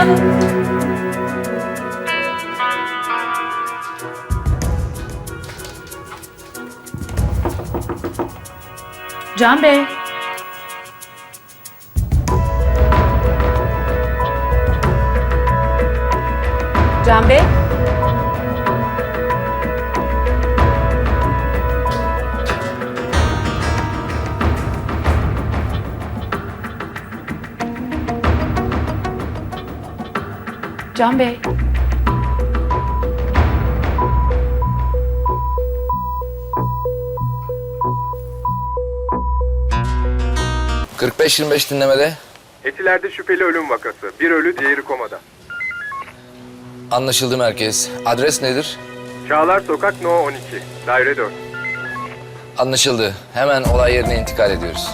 Can Bey. Can Bey. Can Bey. Cık, 45-25 dinlemede. Etilerde şüpheli ölüm vakası. Bir ölü diğeri komada. Anlaşıldı merkez. Adres nedir? Çağlar Sokak No 12. Daire 4. Anlaşıldı. Hemen olay yerine intikal ediyoruz.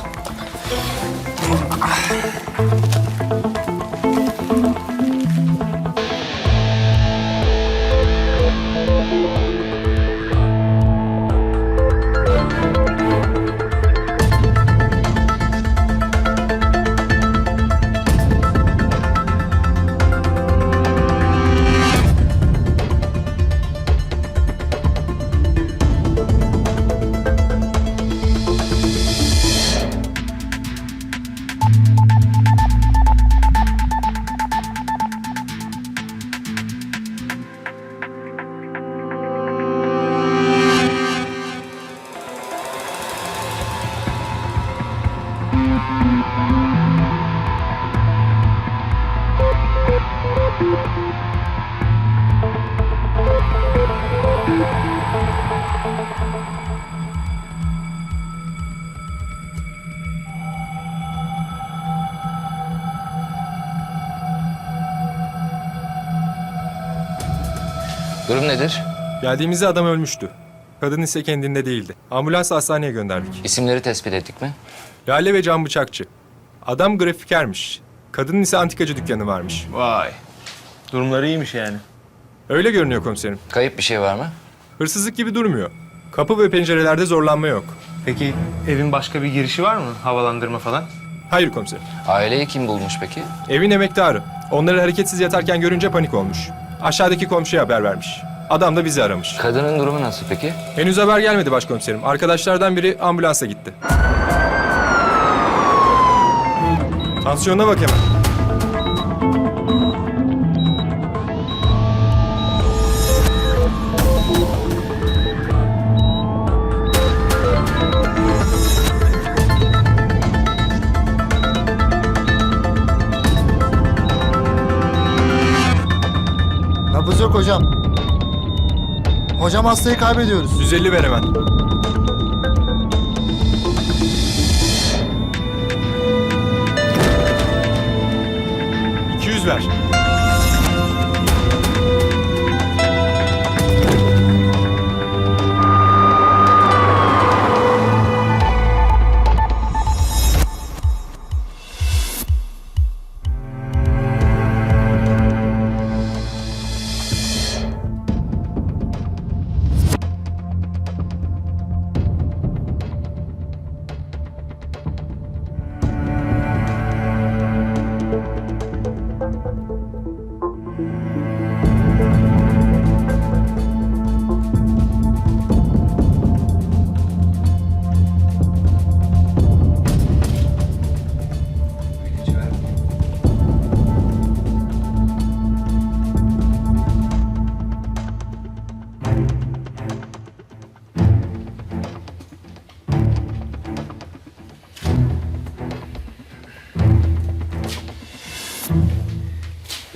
Durum nedir? Geldiğimizde adam ölmüştü. Kadın ise kendinde değildi. Ambulans hastaneye gönderdik. İsimleri tespit ettik mi? Lale ve Can Bıçakçı. Adam grafikermiş. Kadının ise antikacı dükkanı varmış. Vay. Durumları iyiymiş yani. Öyle görünüyor komiserim. Kayıp bir şey var mı? Hırsızlık gibi durmuyor. Kapı ve pencerelerde zorlanma yok. Peki evin başka bir girişi var mı? Havalandırma falan? Hayır komiserim. Aileyi kim bulmuş peki? Evin emektarı. Onları hareketsiz yatarken görünce panik olmuş. Aşağıdaki komşuya haber vermiş. Adam da bizi aramış. Kadının durumu nasıl peki? Henüz haber gelmedi başkomiserim. Arkadaşlardan biri ambulansa gitti. Tansiyonuna bak hemen. Hocam hastayı kaybediyoruz. 150 ver hemen. ...200 ver.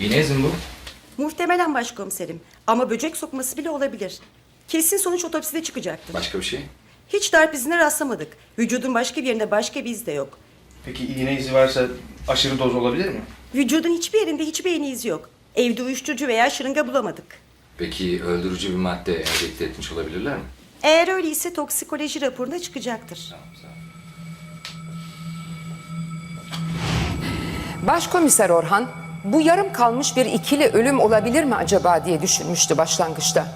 İğne izin bu. Muhtemelen başkomiserim. Ama böcek sokması bile olabilir. Kesin sonuç otopside çıkacaktır. Başka bir şey? Hiç darp izine rastlamadık. Vücudun başka bir yerinde başka bir iz de yok. Peki iğne izi varsa aşırı doz olabilir mi? Vücudun hiçbir yerinde hiçbir iğne izi yok. Evde uyuşturucu veya şırınga bulamadık. Peki öldürücü bir madde enjekte etmiş olabilirler mi? Eğer öyleyse toksikoloji raporunda çıkacaktır. Başkomiser Orhan, bu yarım kalmış bir ikili ölüm olabilir mi acaba diye düşünmüştü başlangıçta.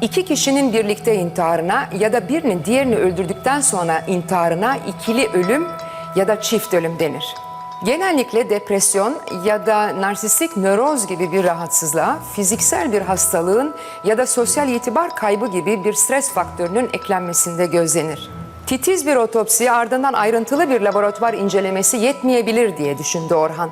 İki kişinin birlikte intiharına ya da birinin diğerini öldürdükten sonra intiharına ikili ölüm ya da çift ölüm denir. Genellikle depresyon ya da narsistik nöroz gibi bir rahatsızlığa, fiziksel bir hastalığın ya da sosyal itibar kaybı gibi bir stres faktörünün eklenmesinde gözlenir. Titiz bir otopsi ardından ayrıntılı bir laboratuvar incelemesi yetmeyebilir diye düşündü Orhan.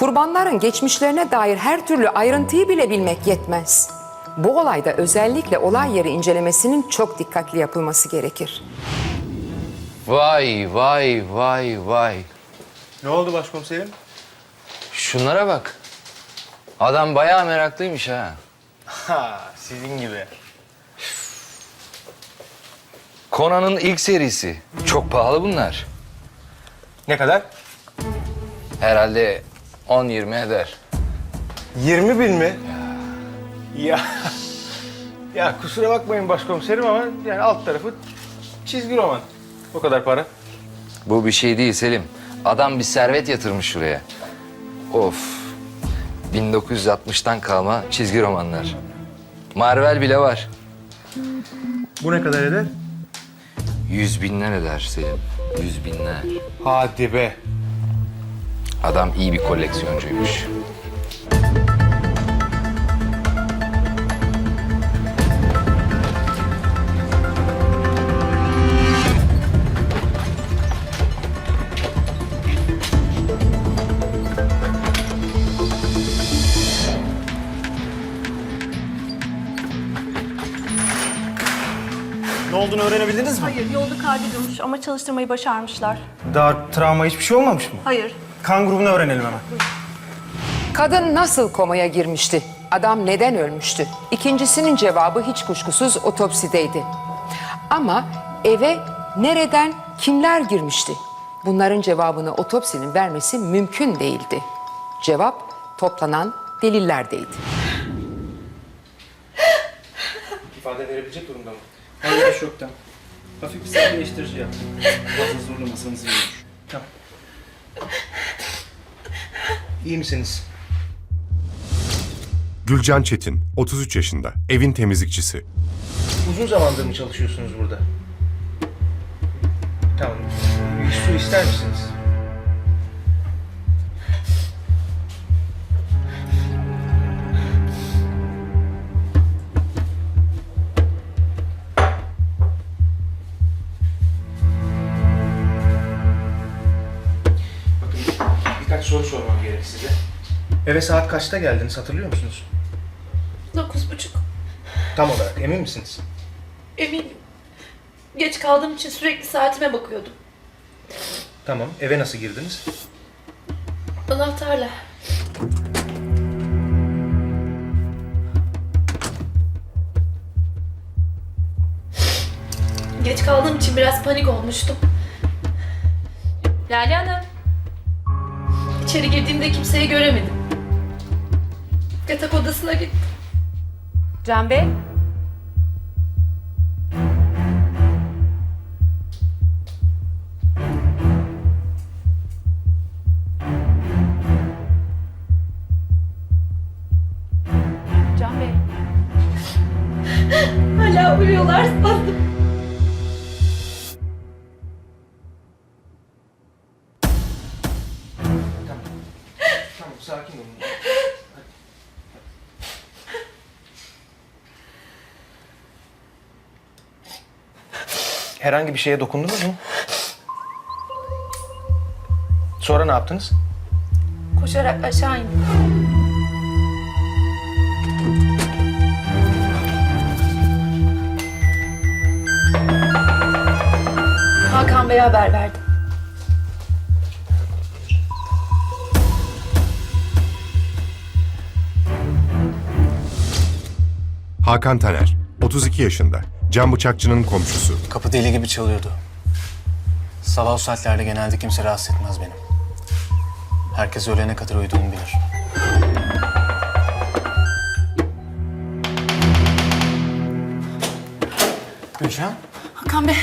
Kurbanların geçmişlerine dair her türlü ayrıntıyı bile bilmek yetmez. Bu olayda özellikle olay yeri incelemesinin çok dikkatli yapılması gerekir. Vay vay vay vay. Ne oldu başkomiserim? Şunlara bak. Adam bayağı meraklıymış ha. Ha sizin gibi. Conan'ın ilk serisi. Çok pahalı bunlar. Ne kadar? Herhalde 10-20 eder. 20 bin mi? Ya. Ya kusura bakmayın başkomiserim ama yani alt tarafı çizgi roman. O kadar para. Bu bir şey değil Selim. Adam bir servet yatırmış şuraya. Of. 1960'tan kalma çizgi romanlar. Marvel bile var. Bu ne kadar eder? Yüz binler eder Selim. Yüz binler. Hadi be. Adam iyi bir koleksiyoncuymuş. Ne olduğunu öğrenebildiniz mi? Hayır, yolda kalbi durmuş ama çalıştırmayı başarmışlar. Daha travma hiçbir şey olmamış mı? Hayır. Kan grubunu öğrenelim hemen. Kadın nasıl komaya girmişti? Adam neden ölmüştü? İkincisinin cevabı hiç kuşkusuz otopsideydi. Ama eve nereden, kimler girmişti? Bunların cevabını otopsinin vermesi mümkün değildi. Cevap toplanan delillerdeydi. İfade verebilecek durumda mı? Hayır şoktan. Hafif bir sakinleştirici yap. Fazla zorlamasanız iyi olur. Tamam. İyi misiniz? Gülcan Çetin, 33 yaşında, evin temizlikçisi. Uzun zamandır mı çalışıyorsunuz burada? Tamam. Bir su ister misiniz? Soru sormam gerek size. Eve saat kaçta geldiniz hatırlıyor musunuz? Dokuz buçuk. Tam olarak emin misiniz? Eminim. Geç kaldığım için sürekli saatime bakıyordum. Tamam. Eve nasıl girdiniz? Anahtarla. Geç kaldığım için biraz panik olmuştum. Lale Hanım. İçeri girdiğimde kimseyi göremedim. Yatak odasına gittim. Can Bey. Sakin olun. Herhangi bir şeye dokundunuz mu? Sonra ne yaptınız? Koşarak aşağı indim. Hakan Bey'e haber verdim. Hakan Taner, 32 yaşında, cam bıçakçının komşusu. Kapı deli gibi çalıyordu. Sabah o saatlerde genelde kimse rahatsız etmez beni. Herkes ölene kadar uyuduğumu bilir. Gülcan, Hakan Bey.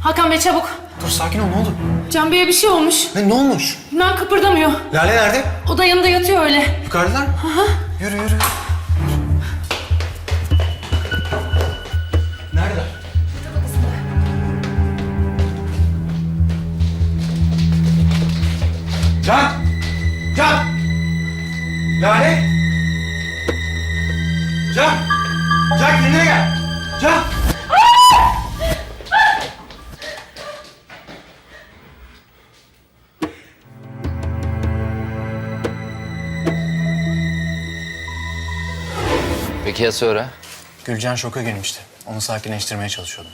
Hakan Bey çabuk. dur sakin ol ne oldu? Can Bey'e bir şey olmuş. Ne, ne olmuş? Bilmem kıpırdamıyor. Lale nerede? O da yanında yatıyor öyle. Yukarıdalar mı? Yürü yürü. Can kendine gel. Can. Peki ya sonra? Gülcan şoka girmişti. Onu sakinleştirmeye çalışıyordum.